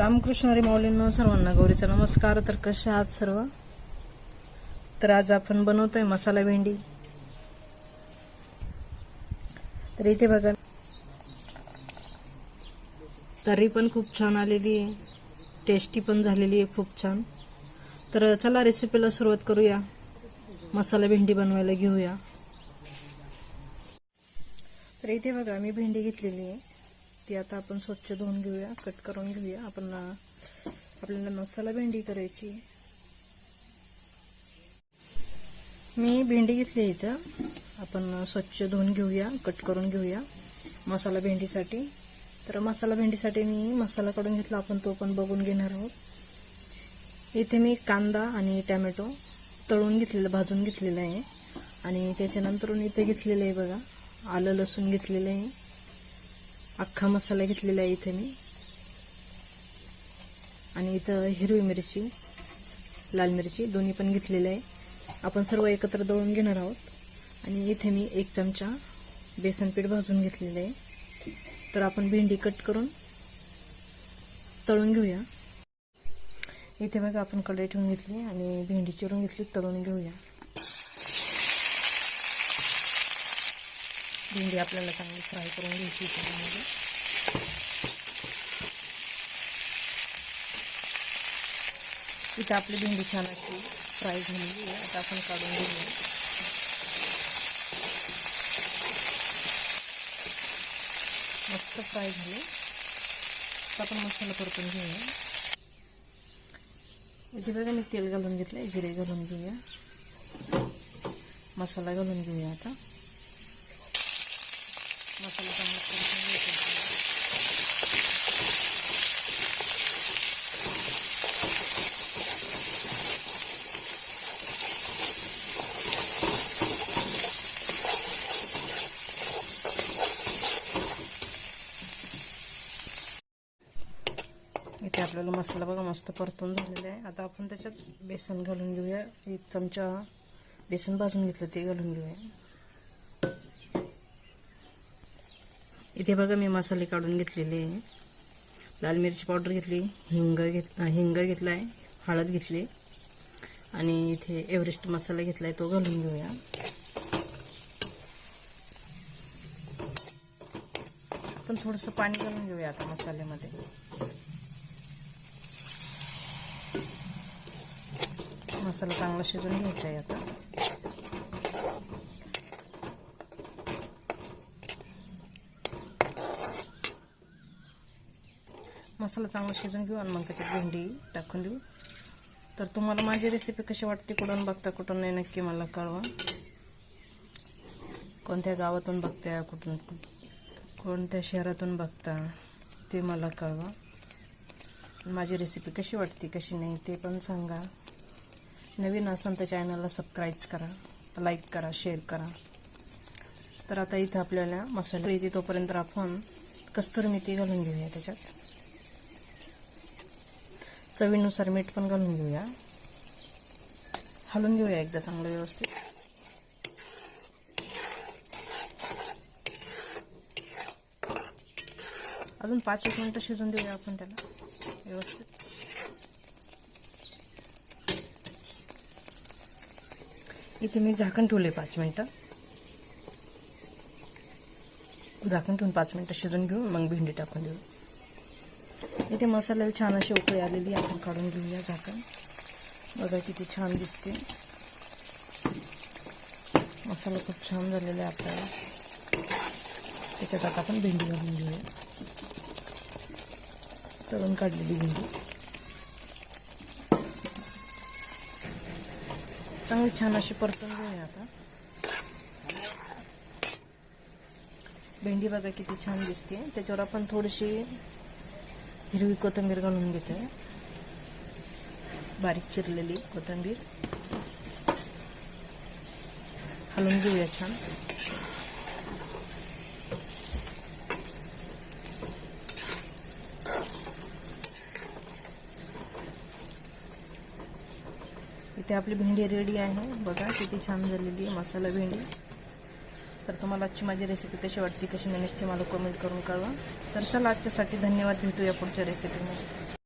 रामकृष्ण हरी माऊलींनो सर्वांना गौरीचा नमस्कार. तर कशा आहात सर्व? तर आज आपण बनवतोय मसाला भेंडी. तर इथे बघा. तर्री पण खूप छान आलेली आहे. टेस्टी पण झालेली आहे खूप छान. तर चला रेसिपीला सुरुवात करूया. मसाला भेंडी बनवायला घेऊया. तर इथे बघा मी भेंडी घेतलेली आहे. ती आता आपण स्वच्छ धुवून घेऊया कट करून घेऊया. आपण आपल्याला मसाला भेंडी करायची. आहे. मी भेंडी घेतली आहे इथं. आपण स्वच्छ धुवून घेऊया कट करून घेऊया मसाला भेंडीसाठी. तर मसाला भेंडीसाठी मी मसाला काढून घेतला. आपण तो पण बघून घेणार आहोत. इथे मी कांदा आणि टॅमॅटो तळून घेतलेला भाजून घेतलेला आहे. आणि त्याच्यानंतर इथे घेतलेलं आहे बघा आलं लसूण घेतलेलं आहे. अख्खा मसाला घेतलेला आहे इथे मी. आणि इथं हिरवी मिरची लाल मिरची दोन्ही पण घेतलेली आहे. आपण सर्व एकत्र दळून घेणार आहोत. आणि इथे मी एक चमचा बेसन पीठ भाजून घेतलेलं आहे. तर आपण भेंडी कट करून तळून घेऊया. इथे बघा आपण कढई ठेवून घेतली आणि भेंडी चिरून घेतली तळून घेऊया. भेंडी आपल्याला चांगली फ्राय करून घ्यायची त्यामध्ये इथं भेंडी छान अशी फ्राय झालेली आता काढून घेऊया. मस्त फ्राय झाले. मसाला परतून घेऊया. इथे तेल घालून घेतलंय, जिरे घालून मसाला घालून घेऊया आता. इथे आपल्याला मसाला बघा मस्त परतून झालेला आहे. आता आपण त्याच्यात बेसन घालून घेऊया. एक चमचा बेसन भाजून घेतलं ते घालून घेऊया. इथे बघा मी मसाले काढून घेतलेले लाल मिरची पावडर घेतली हिंग घेत हिंग घेतला आहे हळद घेतली आणि इथे एव्हरेस्ट मसाला घेतला आहे तो घालून घेऊया. पण थोडंसं पाणी घालून घेऊया आता मसाल्यामध्ये. मसाला चांगला शिजून घ्यायचा आहे आता. मसाला चांगला शिजून घेऊ आणि मग त्याच्यात भेंडी टाकून देऊ. तर तुम्हाला माझी रेसिपी कशी वाटते कुठून बघता कुठून नाही नक्की मला कळवा. कोणत्या गावातून बघता कुठून कोणत्या शहरातून बघता ते मला कळवा. माझी रेसिपी कशी वाटते कशी नाही ते पण सांगा. नवीन असाल तर चॅनलला सबस्क्राईब करा लाईक करा शेअर करा. तर आता इथं आपल्याला मसाला येते तोपर्यंत आपण कस्तुरी मेथी घालून घेऊया त्याच्यात. चवीनुसार मीठ पण घालून घेऊया. हलवून घेऊया एकदा चांगलं व्यवस्थित. अजून पाच एक मिनटं शिजून देऊया आपण त्याला. व्यवस्थित. इथे मी झाकण ठेवले पाच मिनटं. झाकण ठेवून पाच मिनटं शिजून घेऊ मग भेंडी टाकून देऊ. इथे मसाल्याला छान अशी उकळी आलेली आपण काढून घेऊया झाकण. बघा किती छान दिसते. मसाला खूप छान झालेला आहे आपल्याला. त्याच्यात आता आपण भेंडी घालून घेऊया. तळून काढलेली भेंडी. चांगली छान अशी परतून घेऊया आता. भेंडी बघा किती छान दिसते. त्याच्यावर आपण थोडीशी हिरवी कोथिंबीर घालून घेतो बारीक चिरलेली कोथिंबीर. हलवून घेऊया छान. इथे आपली भेंडी रेडी आहे. बघा किती छान झालेली आहे मसाला भेंडी. तर तुम्हाला आजची माझी रेसिपी कशी वाटते कशी नाही नक्की मला कमेंट करून कळवा. तर चला आजच्यासाठी धन्यवाद भेटूया पुढच्या रेसिपीमध्ये